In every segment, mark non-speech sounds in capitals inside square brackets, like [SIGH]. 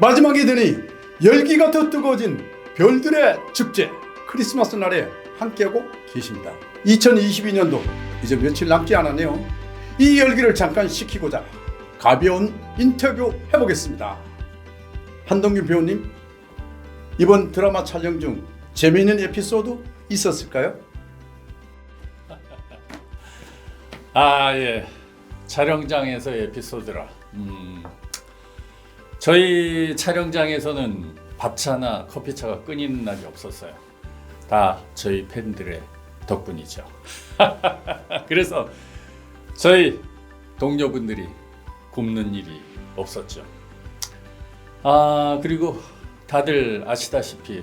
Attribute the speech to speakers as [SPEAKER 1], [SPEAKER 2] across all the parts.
[SPEAKER 1] 마지막이 되니 열기가 더 뜨거워진 별들의 축제 크리스마스 날에 함께하고 계십니다. 2022년도 이제 며칠 남지 않았네요. 이 열기를 잠깐 식히고자 가벼운 인터뷰 해보겠습니다. 한동균 배우님, 이번 드라마 촬영 중 재미있는 에피소드 있었을까요? [LAUGHS]
[SPEAKER 2] 아, 예. 촬영장에서의 에피소드라. 음. 저희 촬영장에서는 밥차나 커피차가 끊이는 날이 없었어요. 다 저희 팬들의 덕분이죠. [LAUGHS] 그래서 저희 동료분들이 굶는 일이 없었죠. 아, 그리고 다들 아시다시피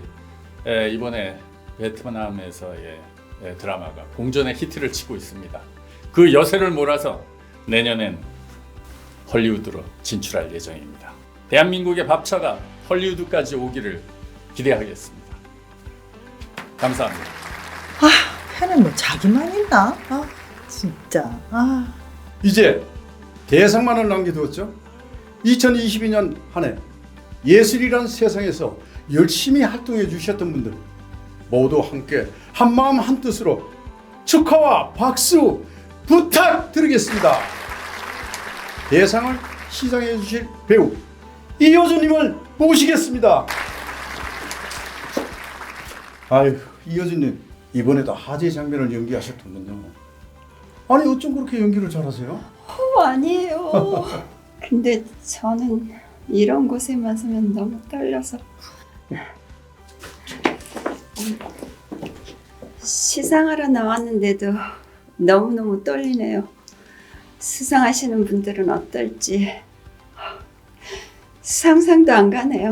[SPEAKER 2] 예, 이번에 베트남에서의 예, 드라마가 공전의 히트를 치고 있습니다. 그 여세를 몰아서 내년엔 헐리우드로 진출할 예정입니다. 대한민국의 밥차가 헐리우드까지 오기를 기대하겠습니다. 감사합니다.
[SPEAKER 3] 팬은 뭐 자기만 있나? 아 진짜 아
[SPEAKER 1] 이제 대상만을 남겨두었죠. 2022년 한 해 예술이란 세상에서 열심히 활동해 주셨던 분들 모두 함께 한 마음 한 뜻으로 축하와 박수 부탁드리겠습니다. 대상을 시상해 주실 배우 이효준님을 모시겠습니다. 아유 이효준님 이번에도 하재 장면을 연기하셨던군요. 아니 어쩜 그렇게 연기를 잘하세요?
[SPEAKER 4] 어, 아니에요. [LAUGHS] 근데 저는 이런 곳에만 서면 너무 떨려서. 시상하러 나왔는데도 너무너무 떨리네요. 수상하시는 분들은 어떨지 상상도 안 가네요.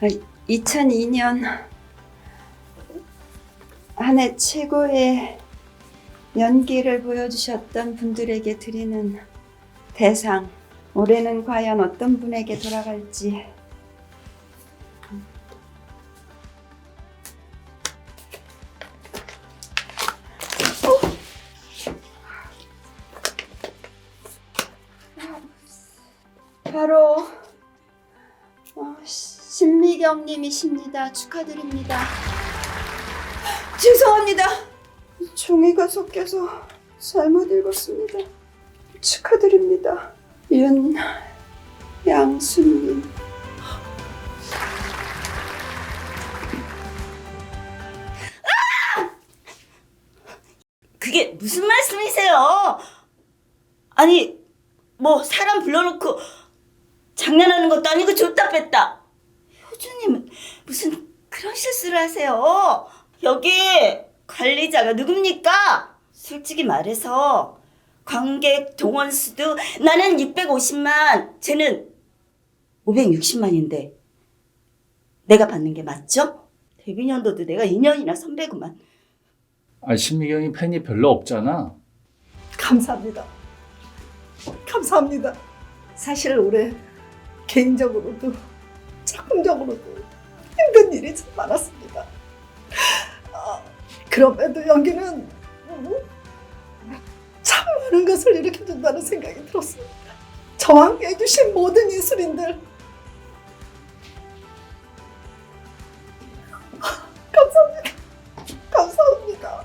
[SPEAKER 4] 아, 2002년 한 해 최고의 연기를 보여주셨던 분들에게 드리는 대상. 올해는 과연 어떤 분에게 돌아갈지. 바로 어, 신미경님이십니다. 축하드립니다. 죄송합니다. 종이가 섞여서 잘못 읽었습니다. 축하드립니다. 윤 양순님.
[SPEAKER 5] 그게 무슨 말씀이세요? 아니, 뭐 사람 불러놓고 장난하는 것도 아니고 줬다 뺐다. 효주님은 무슨 그런 실수를 하세요? 여기 관리자가 누굽니까? 솔직히 말해서 관객 동원 수도 나는 650만, 쟤는 560만인데 내가 받는 게 맞죠? 데뷔 년도도 내가 2년이나 선배구만.
[SPEAKER 2] 아, 신미경이 팬이 별로 없잖아.
[SPEAKER 3] 감사합니다. 감사합니다. 사실 올해 개인적으로도 작품적으로도 힘든 일이 참 많았습니다. 아, 그럼에도 연기는 음, 참 많은 것을 일으켜준다는 생각이 들었습니다. 저와 함께 해주신 모든 예술인들 [LAUGHS] 감사합니다. 감사합니다.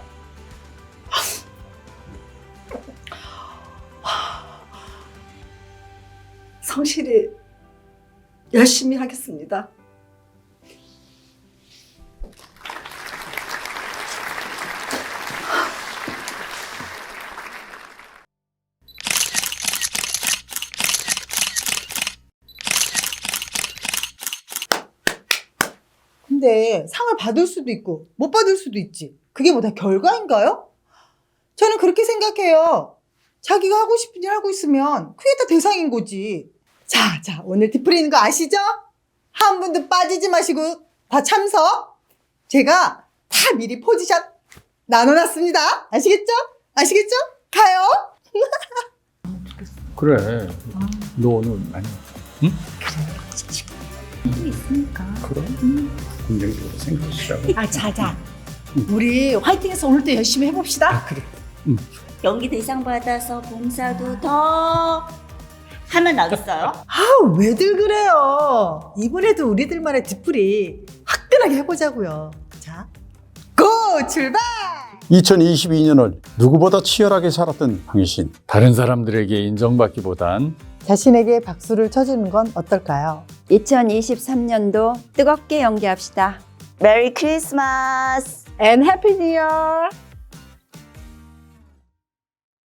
[SPEAKER 3] 성실히 열심히 하겠습니다. 근데 상을 받을 수도 있고 못 받을 수도 있지. 그게 뭐 다 결과인가요? 저는 그렇게 생각해요. 자기가 하고 싶은 일 하고 있으면 그게 다 대상인 거지. 자, 자, 오늘 뒷풀이는 거 아시죠? 한 분도 빠지지 마시고 다 참석. 제가 다 미리 포지션 나눠놨습니다. 아시겠죠? 아시겠죠? 가요. [LAUGHS]
[SPEAKER 2] 그래. 너 오늘 많이
[SPEAKER 3] 있으니까.
[SPEAKER 1] 그럼 긍정적으로 생각하시라고.
[SPEAKER 3] 아, 자, 자. 우리 화이팅해서 오늘도 열심히 해봅시다.
[SPEAKER 1] 그래.
[SPEAKER 5] 연기 대상 받아서 봉사도 더 하면 나겠어요?
[SPEAKER 3] 아, 왜들 그래요? 이번에도 우리들만의 뒤풀이 화끈하게 해보자고요. 자, 고! 출발!
[SPEAKER 1] 2022년을 누구보다 치열하게 살았던 당신.
[SPEAKER 2] 다른 사람들에게 인정받기보단
[SPEAKER 3] 자신에게 박수를 쳐주는 건 어떨까요?
[SPEAKER 4] 2023년도 뜨겁게 연기합시다.
[SPEAKER 5] 메리 크리스마스!
[SPEAKER 3] And Happy New Year!